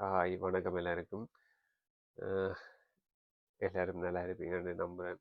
Hi வணக்கம் எல்லாருக்கும். அஹ், எல்லாரும் நல்லா இருப்பீங்கன்னு நம்புகிறேன்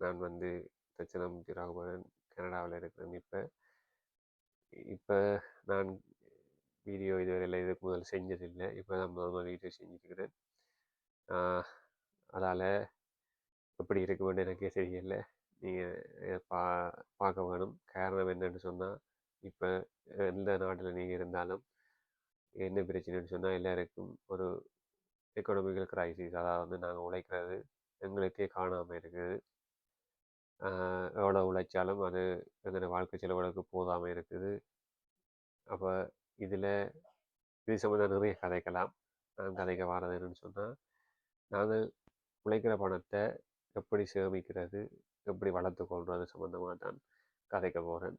நான் வந்து தட்சணம் திராகுமரன் கனடாவில் இருக்கிறேன் இப்போ. இப்போ நான் வீடியோ இதுவரையில் இதுக்கு முதல் செஞ்சதில்லை. இப்போ தான் முதல் முதல் வீடியோ செஞ்சுருக்கிறேன் அதால் எப்படி இருக்குமென்னு எனக்கே தெரியல. நீங்கள் பா பார்க்க வேணும். காரணம் என்னன்னு சொன்னால் இப்போ எந்த நாட்டில் நீங்கள் இருந்தாலும் என்ன பிரச்சனைன்னு சொன்னால் எல்லாருக்கும் ஒரு எக்கனாமிக்கல் கிரைசிஸ் அதாவது வந்து நாங்கள் உழைக்கிறது எங்களுக்கே காணாமல் இருக்குது. எவ்வளோ உழைச்சாலும் அது எங்களோட வாழ்க்கை செலவுகளுக்கு போதாமல் இருக்குது. அப்போ இதில் இது சம்மந்தம் நிறைய கதைக்கலாம். நான் கதைக்க வரது என்னன்னு சொன்னால் நாங்கள் உழைக்கிற பணத்தை எப்படி சேமிக்கிறது எப்படி வளர்த்து கொள்வது சம்மந்தமாக தான் கதைக்க போகிறேன்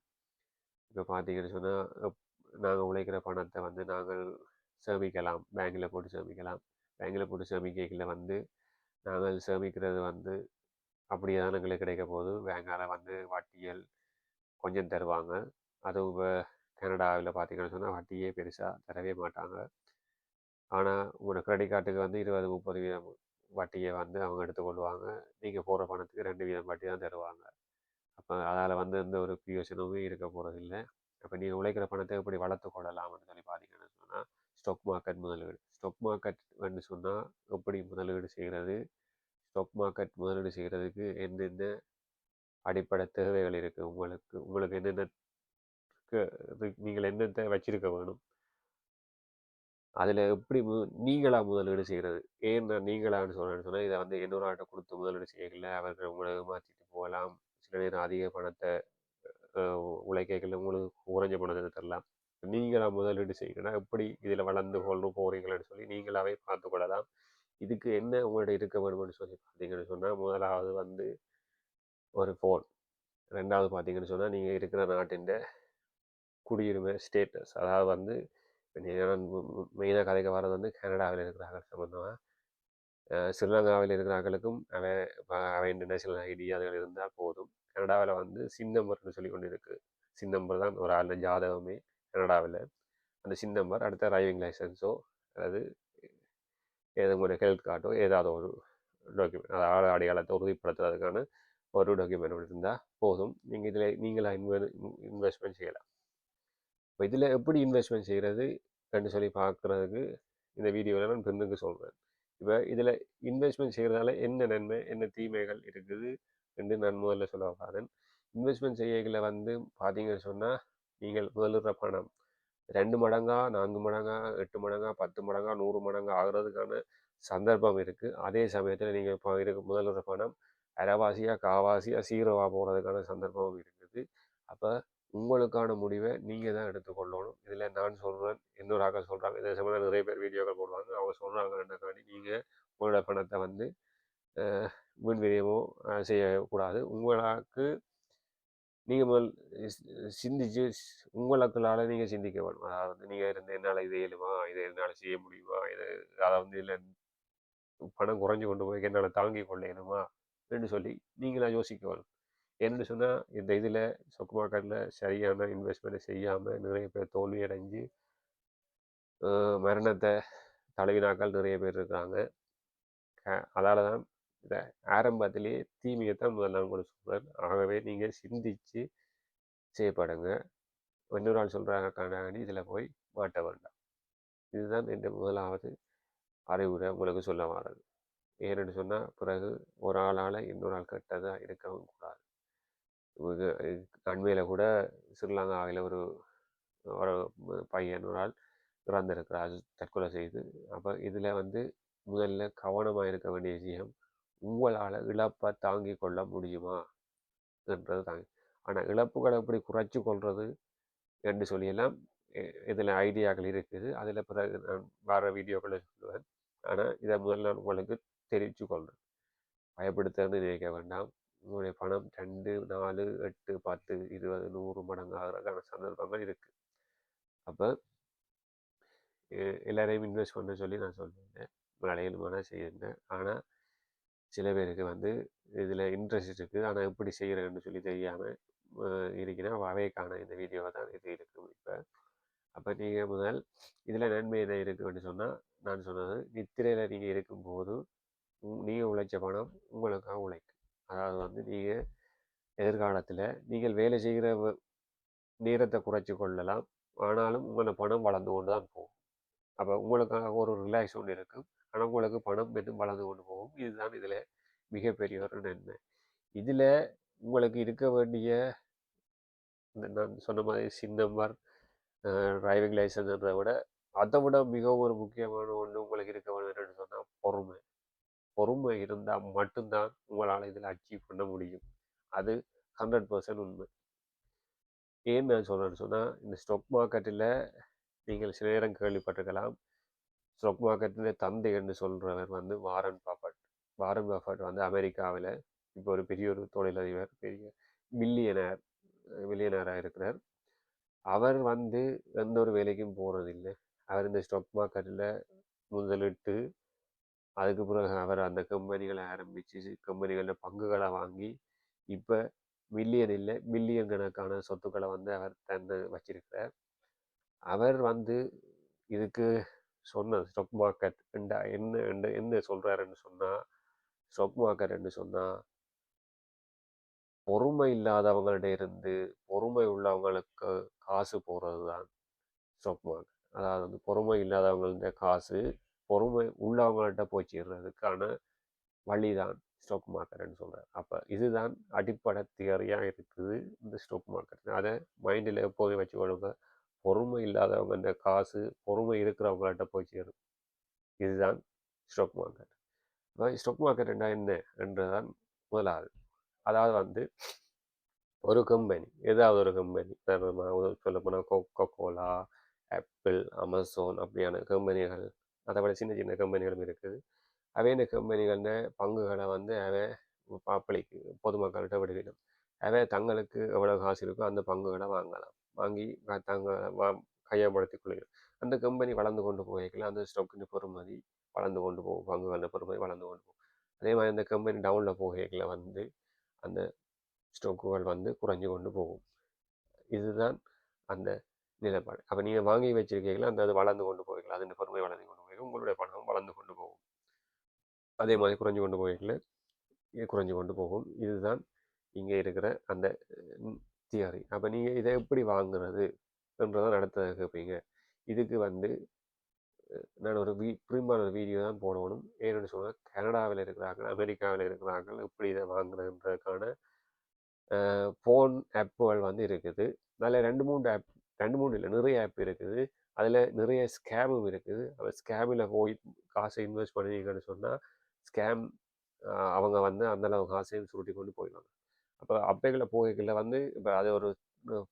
இப்போ பார்த்தீங்கன்னு சொன்னால் நாங்கள் உழைக்கிற பணத்தை வந்து நாங்கள் சேமிக்கலாம். பேங்கில் போட்டு சேமிக்கலாம். பேங்கில் போட்டு சேமிக்கல வந்து நாங்கள் சேமிக்கிறது வந்து அப்படியே தான் எங்களுக்கு கிடைக்க போகுது. பேங்கால் வந்து வட்டியல் கொஞ்சம் தருவாங்க. அதுவும் இப்போ கனடாவில் பார்த்தீங்கன்னு சொன்னால் வட்டியே பெருசாக தரவே மாட்டாங்க. ஆனால் உங்களோட கிரெடிட் கார்டுக்கு வந்து இருபது முப்பது வீதம் வட்டியை வந்து அவங்க எடுத்துக்கொள்வாங்க. நீங்கள் போடுற பணத்துக்கு ரெண்டு வீதம் வட்டி தான் தருவாங்க. அப்போ அதால் வந்து எந்த ஒரு பிரியோசனமும் இருக்க போகிறதில்ல அப்போ நீங்கள் உழைக்கிற பணத்தை எப்படி வளர்த்து கொள்ளலாம்னு சொல்லி பார்த்தீங்கன்னு சொன்னால் ஸ்டாக் மார்க்கெட் முதலீடு. ஸ்டாக் மார்க்கெட் வந்து சொன்னால் எப்படி முதலீடு செய்கிறது ஸ்டாக் மார்க்கெட் முதலீடு செய்கிறதுக்கு என்னென்ன அடிப்படை தேவைகள் இருக்குது உங்களுக்கு உங்களுக்கு என்னென்ன இது நீங்கள் என்னென்ன வச்சிருக்க வேணும்? அதில் எப்படி மு நீங்களாக முதலீடு செய்கிறது ஏன் நான் நீங்களான்னு சொல்கிறேன்னு சொன்னால் இதை வந்து இன்னொரு ஆட்டை கொடுத்து முதலீடு செய்யல அவர்கள் உங்களை ஏமாற்றிட்டு போகலாம். சில நேரம் அதிக பணத்தை உழைக்கைகள் உங்களுக்கு குறைஞ்ச பணத்தை தரலாம். நீங்களாக முதலீடு செய்யணும்னா எப்படி இதில் வளர்ந்து கொள்ளணும் போகிறீங்களேன்னு சொல்லி நீங்களாகவே பார்த்து கொள்ளலாம். இதுக்கு என்ன உங்கள்கிட்ட இருக்க வேணும்னு சொல்லி பார்த்தீங்கன்னு சொன்னால் முதலாவது வந்து ஒரு ஃபோன் ரெண்டாவது பார்த்தீங்கன்னு சொன்னால் நீங்கள் இருக்கிற நாட்டின் குடியுரிமை ஸ்டேட்டஸ் அதாவது வந்து இப்போ நான் மெயினாக கதைக்க வர்றது வந்து கனடாவில் இருக்கிறாங்க சம்மந்தமாக ஸ்ரீலங்காவில் இருக்கிறார்களுக்கும் அவன் அவன் இன்டர்நேஷனல் ஐடி அதுகள் இருந்தால் போதும். கனடாவில் வந்து சின் நம்பர்னு சொல்லி கொண்டு இருக்குது சின் நம்பர் தான் ஒரு ஆள் ஜாதகமே கனடாவில். அந்த சின் நம்பர் அடுத்த டிரைவிங் லைசன்ஸோ அதாவது ஏதோ ஒரு ஹெல்த் கார்டோ ஏதாவது ஒரு டாக்குமெண்ட் அதாவது அடையாளத்தை உறுதிப்படுத்துறதுக்கான ஒரு டாக்குமெண்ட் இருந்தால் போதும். நீங்கள் இதில் நீங்களாக இன்வெ இன்வெஸ்ட்மெண்ட் செய்யலாம். இப்போ இதில் எப்படி இன்வெஸ்ட்மெண்ட் செய்கிறது அப்படின்னு சொல்லி பார்க்குறதுக்கு இந்த வீடியோவில் நான் பெண்ணுக்கு சொல்கிறேன் இப்போ இதில் இன்வெஸ்ட்மெண்ட் செய்கிறதால என்ன நன்மை என்ன தீமைகள் இருக்குது என்று நான் முதல்ல சொல்ல வரேன். இன்வெஸ்ட்மெண்ட் செய்யல வந்து பார்த்தீங்கன்னு சொன்னால் நீங்கள் முதலிடுற பணம் ரெண்டு மடங்கா நான்கு மடங்கா எட்டு மடங்கா பத்து மடங்கா நூறு மடங்கா ஆகிறதுக்கான சந்தர்ப்பம் இருக்குது அதே சமயத்தில் நீங்கள் இப்போ இருக்க முதலிடுற பணம் அரைவாசியாக காவாசியாக சீரோவாக போகிறதுக்கான சந்தர்ப்பமும் இருக்குது. அப்போ உங்களுக்கான முடிவை நீங்கள் தான் எடுத்துக்கொள்ளணும். இதில் நான் சொல்கிறேன் இன்னொரு ஆக்கள் சொல்கிறாங்க இதை சம்மந்தம் நிறைய பேர் வீடியோக்கள் போடுவாங்க. அவங்க சொல்கிறாங்க என்னக்காண்டி நீங்கள் உங்களோட பணத்தை வந்து வீண் செய்யக்கூடாது. உங்களுக்கு நீங்கள் முதல் சிந்திச்சு உங்களுக்களால் நீங்கள் சிந்திக்க வேணும். அதாவது நீங்கள் இருந்து என்னால் இது இயலுமா? இதை என்னால் செய்ய முடியுமா? இது அதை வந்து இதில் பணம் குறைஞ்சு கொண்டு போய் என்னால் தாங்கி கொள்ள இயலுமா? என்று சொல்லி நீங்களாக யோசிக்க வேணும். என்னென்னு சொன்னால் இந்த இதில் சொக்கு மார்க்கெட்டில் சரியான இன்வெஸ்ட்மெண்ட் செய்யாமல் நிறைய பேர் தோல்வி அடைஞ்சு மரணத்தை தழுவினாக்கள் நிறைய பேர் இருக்கிறாங்க. அதால் தான் இதை ஆரம்பத்திலேயே தீமையை தான் முதல் நான் கூட சொல்கிறேன் ஆகவே நீங்கள் சிந்தித்து செய்யப்படுங்க இன்னொரு ஆள் சொல்கிறாங்க கண்டாடி இதில் போய் மாட்ட வேண்டாம். இதுதான் என் முதலாவது அறிவுரை. உங்களுக்கு சொல்ல வர்றது ஏன்னு சொன்னால் பிறகு ஒரு ஆளால் இன்னொரு ஆள் கெட்டதாக இருக்கவும் கூடாது. அண்மையில் கூட ஸ்ரீலங்காவில் ஒரு ஒரு பையன் ஒரு ஆள் இறந்திருக்கிறார் தற்கொலை செய்து. அப்போ இதில் வந்து முதல்ல கவனமாக இருக்க வேண்டிய விஷயம் உங்களால் இழப்பை தாங்கி கொள்ள முடியுமா? என்றது தாங்க ஆனால் இழப்புகளை எப்படி குறைச்சி கொள்வது என்று சொல்லியெல்லாம் இதில் ஐடியாக்கள் இருக்குது. அதில் பிறகு நான் வர வீடியோக்களை சொல்லுவேன். ஆனால் இதை முதல்ல உங்களுக்கு தெரிவித்து கொள்கிறேன் பயப்படுத்துறது நினைக்க வேண்டாம். உங்களுடைய பணம் ரெண்டு நாலு எட்டு பத்து இருபது நூறு மடங்கு ஆகிறதுக்கான சந்தர்ப்பங்கள் இருக்குது அப்போ எல்லாரையும் இன்வெஸ்ட் பண்ண சொல்லி நான் சொல்லியிருந்தேன். வேலையிலுமான செய்யிருந்தேன் ஆனால் சில பேருக்கு வந்து இதில் இன்ட்ரெஸ்ட் இருக்குது ஆனால் எப்படி செய்கிறேன்னு சொல்லி தெரியாமல் இருக்கிறேன். வகைக்கான இந்த வீடியோவை தான் இது இருக்கும் இப்போ. அப்போ நீங்கள் முதல் இதில் நன்மை என்ன இருக்குன்னு சொன்னால் நான் சொன்னது நித்திரையில் நீங்கள் இருக்கும்போது நீங்கள் உழைச்ச பணம் உங்களுக்காக உழைக்கும். அதாவது வந்து நீங்கள் எதிர்காலத்தில் நீங்கள் வேலை செய்கிற நேரத்தை குறைச்சி கொள்ளலாம். ஆனாலும் உங்களை பணம் வளர்ந்து கொண்டு தான் போகும். அப்போ உங்களுக்காக ஒரு ரிலாக்ஸ் ஒன்று இருக்கும். ஆனால் உங்களுக்கு பணம் இன்னும் வளர்ந்து கொண்டு போகும். இதுதான் இதில் மிகப்பெரிய ஒரு நன்மை. இதில் உங்களுக்கு இருக்க வேண்டிய இந்த நான் சொன்ன மாதிரி சின் நம்பர் டிரைவிங் லைசன்ஸ்ன்றதை விட அதை விட மிகவும் ஒரு முக்கியமான ஒன்று உங்களுக்கு இருக்க வேண்டும் சொன்னால் பொறுமை. பொறுமை இருந்தால் மட்டும்தான் உங்களால் இதில் அச்சீவ் பண்ண முடியும். அது ஹண்ட்ரட் பர்சன்ட் உண்மை. ஏன் நான் சொல்கிறேன்னு சொன்னால் இந்த ஸ்டாக் மார்க்கெட்டில் நீங்கள் சில நேரம் கேள்விப்பட்டிருக்கலாம். ஸ்டாக் மார்க்கெட்டில் தந்தை என்று சொல்கிறவர் வந்து வாரன் பாஃபட் வாரன் பாஃபட் வந்து அமெரிக்காவில் இப்போ ஒரு பெரிய ஒரு தொழிலதிபர் பெரிய மில்லியனர் மில்லியனராக இருக்கிறார். அவர் வந்து எந்த ஒரு வேலைக்கும் போகிறதில்லை அவர் இந்த ஸ்டாக் மார்க்கெட்டில் முதலிட்டு அதுக்கு பிறகு அவர் அந்த கம்பெனிகளை ஆரம்பித்து கம்பெனிகளில் பங்குகளை வாங்கி இப்போ மில்லியன் இல்லை மில்லியன் கணக்கான சொத்துக்களை வந்து அவர் தன்னை வச்சிருக்கிறார். அவர் வந்து இதுக்கு சொன்ன ஸ்டாக் மார்க்கெட் என்ன என்ன என்ன சொல்கிறாருன்னு சொன்னால் ஸ்டாக் மார்க்கெட் என்று சொன்னால் பொறுமை இல்லாதவங்கள்ட்ட இருந்து பொறுமை உள்ளவங்களுக்கு காசு போகிறது தான் ஸ்டாக் மார்க்கெட் அதாவது வந்து பொறுமை இல்லாதவங்கள்ட காசு பொறுமை உள்ளவங்கள்ட்ட போய் சேர்றதுக்கான வழி தான் ஸ்டாக் மார்க்கெட்னு சொல்கிறார் அப்போ இதுதான் அடிப்படை தியரியாக இருக்குது இந்த ஸ்டாக் மார்க்கெட் அதை மைண்டில் எப்போதும் வச்சுக்கொள்ளுங்க. பொறுமை இல்லாதவங்க இந்த காசு பொறுமை இருக்கிறவங்கள்ட்ட போய் சேரும். இதுதான் ஸ்டாக் மார்க்கெட் ஸ்டாக் மார்க்கெட் என்ன என்ன என்றுதான் முதலாவது. அதாவது வந்து ஒரு கம்பெனி ஏதாவது ஒரு கம்பெனி சொல்ல போனால் கோலா ஆப்பிள் அமேசான் அப்படியான கம்பெனிகள் அதை விட சின்ன சின்ன கம்பெனிகளும் இருக்குது. அவை இந்த கம்பெனிகள பங்குகளை வந்து அவை பாப்பளிக்கு பொதுமக்கள்கிட்ட விடுவிடும். அவை தங்களுக்கு எவ்வளோ காசு இருக்கோ அந்த பங்குகளை வாங்கலாம். வாங்கி க- தங்க வா கையப்படுத்திக் கொள்ளுங்கள் அந்த கம்பெனி வளர்ந்து கொண்டு போய்க்கல அந்த ஸ்டாக்கின் பொறுமதி வளர்ந்து கொண்டு போகும். பங்குகளின் பொறுமதி வளர்ந்து கொண்டு போகும். அதே மாதிரி அந்த கம்பெனி டவுனில் போகைகளை வந்து அந்த ஸ்டோக்குகள் வந்து குறைஞ்சு கொண்டு போகும். இதுதான் அந்த நிலைப்பாடு. அப்போ நீங்கள் வாங்கி வச்சிருக்கீங்களா? அந்த அது வளர்ந்து கொண்டு போய்க்கலாம் அதன் பொறுமை வளர்ந்து கொண்டு பிறகு உங்களுடைய பணம் வளர்ந்து கொண்டு போகும். அதே மாதிரி குறைஞ்சு கொண்டு போகல குறைஞ்சு கொண்டு போகும். இதுதான் இங்கே இருக்கிற அந்த தியரி. அப்போ நீங்கள் இதை எப்படி வாங்குறது என்றதான் அடுத்த கேட்பீங்க. இதுக்கு வந்து நான் ஒரு வீ பிரிமான ஒரு வீடியோ தான் போடணும். ஏன்னு சொன்னால் கனடாவில் இருக்கிறார்கள் அமெரிக்காவில் இருக்கிறார்கள் எப்படி இதை வாங்குறதுன்றதுக்கான ஃபோன் ஆப்புகள் வந்து இருக்குது. அதில் ரெண்டு மூணு ஆப் ரெண்டு மூணு இல்லை நிறைய ஆப் இருக்குது. அதில் நிறைய ஸ்கேமும் இருக்குது. அந்த ஸ்கேமில் போய் காசை இன்வெஸ்ட் பண்ணுவீங்கன்னு சொன்னால் ஸ்கேம் அவங்க வந்து அந்தளவு காசையும் சுருட்டி கொண்டு போயிடுவாங்க. அப்போ அப்பைகளை போகைகளில் வந்து இப்போ அது ஒரு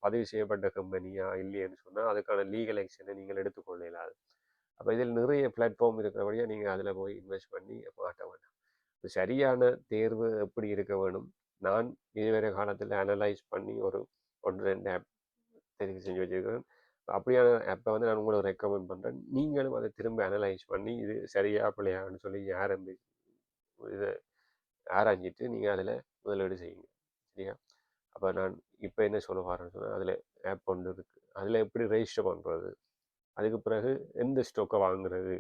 பதிவு செய்யப்பட்ட கம்பெனியா இல்லையேன்னு சொன்னால் அதுக்கான லீகல் ஆக்ஷனை நீங்கள் எடுத்துக்கொள்ள இல்லாது அப்போ இதில் நிறைய பிளாட்ஃபார்ம் இருக்கிறபடியாக நீங்கள் அதில் போய் இன்வெஸ்ட் பண்ணி மாட்ட வேண்டாம். சரியான தேர்வு எப்படி இருக்க வேணும்? நான் இதுவரை காலத்தில் அனலைஸ் பண்ணி ஒரு ஒன்று ரெண்டு ஆப் தெரிவு செஞ்சு வச்சுருக்கிறேன். அப்படியான ஆப்பை வந்து நான் உங்களுக்கு ரெக்கமெண்ட் பண்ணுறேன் நீங்களும் அதை திரும்ப அனலைஸ் பண்ணி இது சரியா பிள்ளையான்னு சொல்லி ஆரம்பி இதை ஆராய்ஞ்சிட்டு நீங்கள் அதில் முதலீடு செய்யுங்க. சரியா? அப்போ நான் இப்போ என்ன சொல்ல வரேன்னு சொன்னால் அதில் ஆப் ஒன்று இருக்குது அதில் எப்படி ரெஜிஸ்டர் பண்ணுறது அதுக்கு பிறகு எந்த ஸ்டோக்கை வாங்குறது?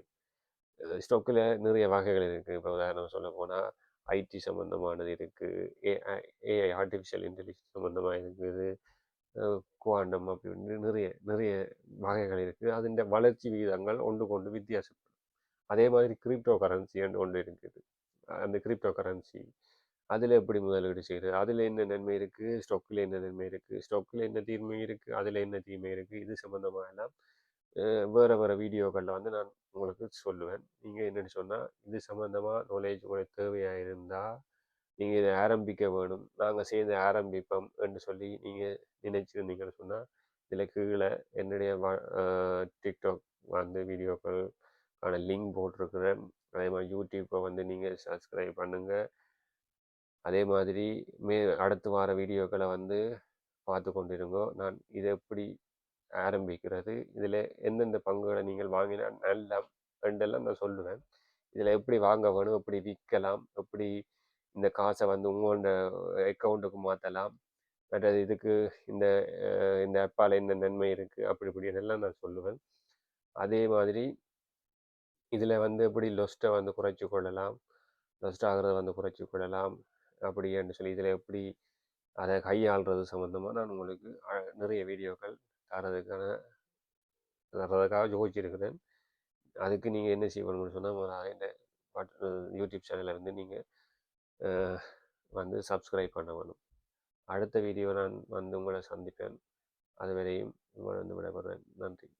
ஸ்டோக்கில் நிறைய வகைகள் இருக்குது இப்போ உதாரணம் சொல்ல போனால் ஐடி சம்மந்தமானது இருக்குது ஏஐ ஏஐ ஆர்டிஃபிஷியல் இன்டெலிஜென்ஸ் சம்மந்தமாக இருக்குது. குவாண்டம் அப்படின்னு நிறைய நிறைய வகைகள் இருக்குது அதிൻ്റെ வளர்ச்சி விகிதங்கள் ஒன்று கொண்டு வித்தியாசப்படும். அதே மாதிரி கிரிப்டோ கரன்சி ஒன்று இருக்குது. அந்த கிரிப்டோ கரன்சி அதில் எப்படி முதலீடு செய்கிறது அதில் என்ன நன்மை இருக்குது ஸ்டாக்கில் என்ன நன்மை இருக்குது ஸ்டாக்கில் என்ன தீமை இருக்குது அதில் என்ன தீமை இருக்குது இது சம்மந்தமாக எல்லாம் வேறு வேறு வீடியோக்களில் வந்து நான் உங்களுக்கு சொல்லுவேன். நீங்கள் என்னென்னு சொன்னால் இது சம்மந்தமாக நாலேஜ் உங்களுக்கு தேவையாக இருந்தால் நீங்கள் இதை ஆரம்பிக்க வேணும். நாங்கள் சேர்ந்து ஆரம்பிப்போம் என்று சொல்லி நீங்கள் நினைச்சிருந்தீங்கன்னு சொன்னால் இதில் கீழே என்னுடைய டிக்டாக் வந்து வீடியோக்களுக்கான லிங்க் போட்டிருக்கிறேன். அதே மாதிரி யூடியூப்பை வந்து நீங்கள் சப்ஸ்கிரைப் பண்ணுங்கள் அதே மாதிரி மே அடுத்து வார வீடியோக்களை வந்து பார்த்து கொண்டிருங்கோ. நான் இதை எப்படி ஆரம்பிக்கிறது இதில் எந்தெந்த பங்குகளை நீங்கள் வாங்கினா நல்ல ரெண்டெல்லாம் நான் சொல்லுவேன். இதில் எப்படி வாங்க வேணும் எப்படி விற்கலாம் எப்படி இந்த காசை வந்து உங்களோட அக்கௌண்ட்டுக்கு மாற்றலாம் மற்றது இதுக்கு இந்த இந்த ஆப்பால் இந்த நன்மை இருக்குது அப்படி இப்படி எல்லாம் நான் சொல்லுவேன். அதே மாதிரி இதில் வந்து எப்படி லொஸ்ட்டை வந்து குறைச்சி கொள்ளலாம் லொஸ்ட் ஆகிறத வந்து குறைச்சி கொள்ளலாம் அப்படின்னு சொல்லி இதில் எப்படி அதை கையாள்றது சம்மந்தமாக நான் உங்களுக்கு நிறைய வீடியோக்கள் தரதுக்கான தரதுக்காக யோசிச்சிருக்கிறேன் அதுக்கு நீங்கள் என்ன செய்யணும்னு சொன்னால் இந்த யூடியூப் சேனலில் வந்து நீங்கள் வந்து சப்ஸ்கிரைப் பண்ண வேணும். அடுத்த வீடியோ நான் வந்து உங்களை சந்திப்பேன். அதுவரையும் உங்களை வந்து விடைபெறுவேன். நன்றி.